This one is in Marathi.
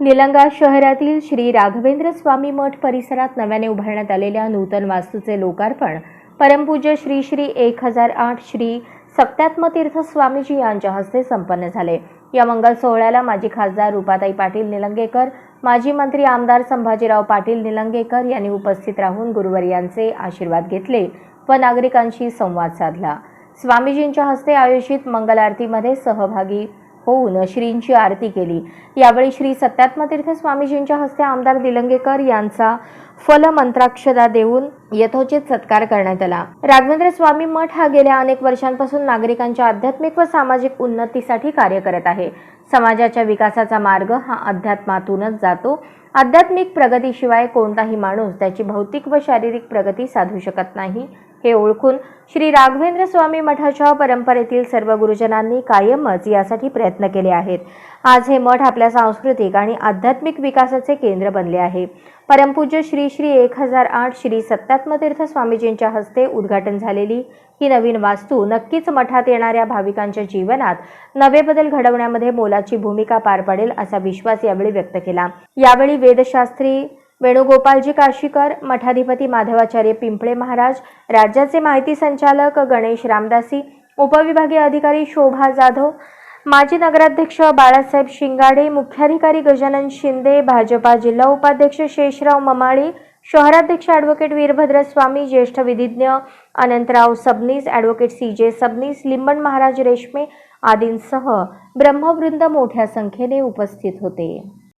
निलंगा शहरातील श्री राघवेंद्र स्वामी मठ परिसरात नव्याने उभारण्यात आलेल्या नूतन वास्तूचे लोकार्पण परमपूज्य श्री श्री एक हजार आठ श्री सत्यात्मतीर्थ स्वामीजी यांच्या हस्ते संपन्न झाले. या मंगल सोहळ्याला माजी खासदार रूपाताई पाटील निलंगेकर माजी मंत्री आमदार संभाजीराव पाटील निलंगेकर यांनी उपस्थित राहून गुरुवर्यांचे आशीर्वाद घेतले व नागरिकांशी संवाद साधला. स्वामीजींच्या हस्ते आयोजित मंगल आरतीमध्ये सहभागी होऊन श्रींची आरती केली. यावेळी श्री सत्यात्मतीर्थ स्वामीजींच्या हस्ते आमदार दिलंगेकर यांचा फलमंत्राक्षदा देऊन यथोचित सत्कार करण्यात आला. राघवेंद्र स्वामी मठ हा गेल्या अनेक वर्षांपासून नागरिकांच्या आध्यात्मिक व सामाजिक उन्नतीसाठी कार्य करत आहे. समाजाच्या विकासाचा मार्ग हा अध्यात्मातूनच जातो. आध्यात्मिक प्रगतीशिवाय कोणताही माणूस त्याची भौतिक व शारीरिक प्रगती साधू शकत नाही. हे ओळखून श्री राघवेंद्र स्वामी मठाच्या परंपरेतील सर्व गुरुजनांनी कायमच यासाठी प्रयत्न केले आहेत. आज हे मठ आपल्या सांस्कृतिक आणि आध्यात्मिक विकासाचे केंद्र बनले आहे. परमपूज्य श्री श्री एक हजार आठ श्री सत्यात्मतीर्थ स्वामीजींच्या हस्ते उद्घाटन झालेली ही नवीन वास्तू नक्कीच मठात येणाऱ्या भाविकांच्या जीवनात नवे बदल घडवण्यामध्ये मोलाची भूमिका पार पाडेल असा विश्वास यावेळी व्यक्त केला. यावेळी वेदशास्त्री वेणुगोपालजी काशीकर मठाधिपती माधवाचार्य पिंपळे महाराज राज्याचे माहिती संचालक गणेश रामदासी उपविभागीय अधिकारी शोभा जाधव माजी नगराध्यक्ष बाळासाहेब शिंगाडे मुख्याधिकारी गजानन शिंदे भाजपा जिल्हा उपाध्यक्ष शेषराव ममाळे शहराध्यक्ष ॲडव्होकेट वीरभद्र स्वामी ज्येष्ठ विधिज्ञ Anantrao Sabnis advocate C J Sabnis लिंबन Maharaj रेशमे आदींसह ब्रह्मवृंद मोठ्या संख्येने उपस्थित होते.